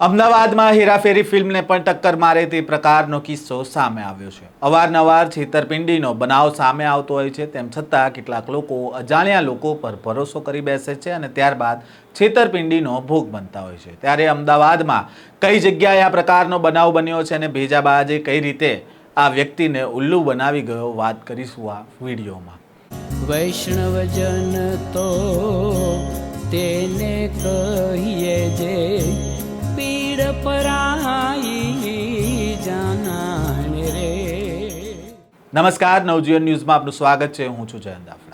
અમદાવાદમાં હેરાફેરી ફિલ્મને પણ ટક્કર મારે તે પ્રકારનો કિસ્સો સામે આવ્યો છે. અવારનવાર છેતરપિંડીનો બનાવ સામે આવતો હોય છે, તેમ છતાં કેટલાક લોકો અજાણ્યા લોકો પર ભરોસો કરી બેસે છે અને ત્યારબાદ છેતરપિંડીનો ભોગ બનતા હોય છે. ત્યારે અમદાવાદમાં કઈ જગ્યાએ આ પ્રકારનો બનાવ બન્યો છે અને ભેજાબાજે કઈ રીતે આ વ્યક્તિને ઉલ્લુ બનાવી ગયો, વાત કરીશું આ વિડીયોમાં. વૈષ્ણવજન તો તેને કહીએ જે પરાઈ જાનાને રે નમસ્કાર નવજીવન ન્યૂઝમાં આપનું સ્વાગત છે. હું છું જયંત દાફડા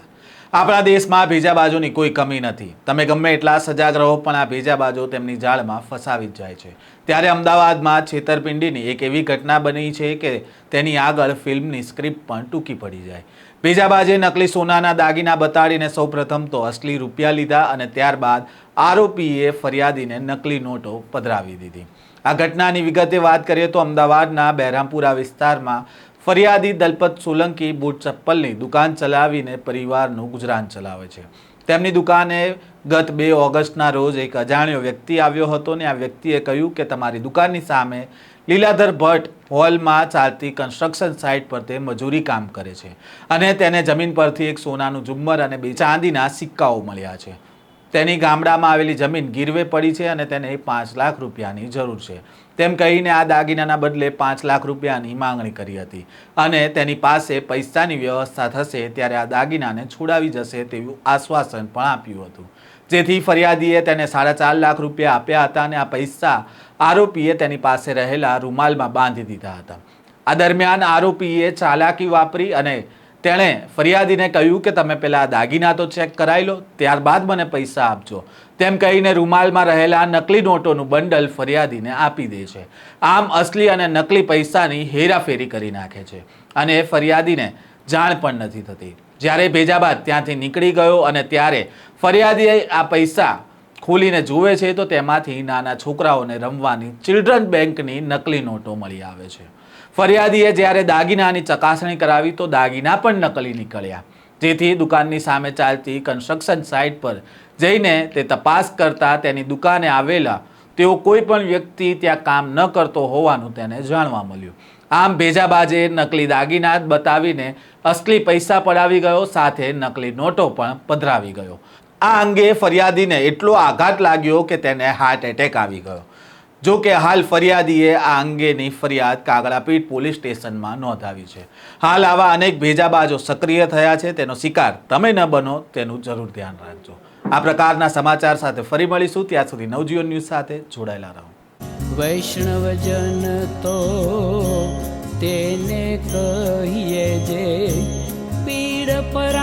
આપણા દેશમાં ભેજાબાજોની કોઈ કમી નથી. તમે ગમે એટલા સજાગ રહો, પણ આ ભેજાબાજો તેમની જાળમાં ફસાવી જ જાય છે. ત્યારે અમદાવાદમાં છેતરપિંડીની એક એવી ઘટના બની છે કે તેની આગળ ફિલ્મની સ્ક્રિપ્ટ પણ ટૂંકી પડી જાય. ભેજાબાજે નકલી સોનાના દાગીના બતાડીને સૌપ્રથમ તો અસલી રૂપિયા લીધા અને ત્યારબાદ આરોપીએ ફરિયાદીને નકલી નોટો પધરાવી દીધી. આ ઘટનાની વિગતે વાત કરીએ તો અમદાવાદના બહેરામપુરા વિસ્તારમાં ફરિયાદી દલપત સોલંકી બૂટ ચપ્પલની દુકાન ચલાવીને પરિવારનું ગુજરાન ચલાવે છે. તેમની દુકાને ગત બે ઓગસ્ટના રોજ એક અજાણ્યો વ્યક્તિ આવ્યો હતો ને આ વ્યક્તિએ કહ્યું કે તમારી દુકાનની સામે લીલાધર ભટ્ટ હોલમાં ચાલતી કન્સ્ટ્રક્શન સાઇટ પર તે મજૂરી કામ કરે છે અને તેને જમીન પરથી એક સોનાનું ઝુમ્મર અને બે ચાંદીના સિક્કાઓ મળ્યા છે. તેની ગામડામાં આવેલી જમીન ગીરવે પડી છે અને તેને પાંચ લાખ રૂપિયાની જરૂર છે. તેમ કહીને આ દાગીનાના બદલે પાંચ લાખ રૂપિયાની માંગણી કરી હતી અને તેની પાસે પૈસાની વ્યવસ્થા થશે ત્યારે આ દાગીનાને છોડાવી જશે તેવું આશ્વાસન પણ આપ્યું હતું. જેથી ફરિયાદીએ તેને સાડા ચાર લાખ રૂપિયા આપ્યા હતા અને આ પૈસા આરોપીએ તેની પાસે રહેલા રૂમાલમાં બાંધી દીધા હતા. આ દરમિયાન આરોપીએ ચાલાકી વાપરી અને તેણે ફરિયાદીને કહ્યું કે તમે પેલા દાગીના તો ચેક કરાવી લો, ત્યારબાદ મને પૈસા આપજો. તેમ કહીને રૂમાલમાં રહેલા નકલી નોટોનું બંડલ ફરિયાદીને આપી દે છે. આમ અસલી અને નકલી પૈસાની હેરાફેરી કરી નાખે છે અને ફરિયાદીને જાણ પણ નથી થતી. જ્યારે ભેજાબાદ ત્યાંથી નીકળી ગયો અને ત્યારે ફરિયાદીએ આ પૈસા ખોલીને જુએ છે, તો તેમાંથી નાના છોકરાઓને રમવાની ચિલ્ડ્રન બેંકની નકલી નોટો મળી આવે છે. ફરિયાદીએ જ્યારે દાગીનાની ચકાસણી કરાવી તો દાગીના પણ નકલી નીકળ્યા. જેથી દુકાનની સામે ચાલતી કન્સ્ટ્રક્શન સાઇટ પર જઈને તે તપાસ કરતા તેની દુકાને આવેલા તેઓ કોઈ પણ વ્યક્તિ ત્યાં કામ ન કરતો હોવાનું તેને જાણવા મળ્યું. આમ ભેજાબાજે નકલી દાગીના બતાવીને અસલી પૈસા પડાવી ગયો, સાથે નકલી નોટો પણ પધરાવી ગયો. આ અંગે ફરિયાદીને એટલો આઘાત લાગ્યો કે તેને હાર્ટ એટેક આવી ગયો. જો કે હાલ ફરિયાદીએ આ અંગેની ફરિયાદ કાગડાપીઠ પોલીસ સ્ટેશનમાં નોંધાવી છે. હાલ આવા અનેક ભેજાબાજો સક્રિય થયા છે, તેનો શિકાર તમે ન બનો તેનું જરૂર ધ્યાન રાખજો. આ પ્રકારના સમાચાર સાથે ફરી મળીશું. ત્યાં સુધી નવજીવન ન્યૂઝ સાથે જોડાયેલા રહો. વૈષ્ણવજન તો તેને કહીએ જે પીડ પર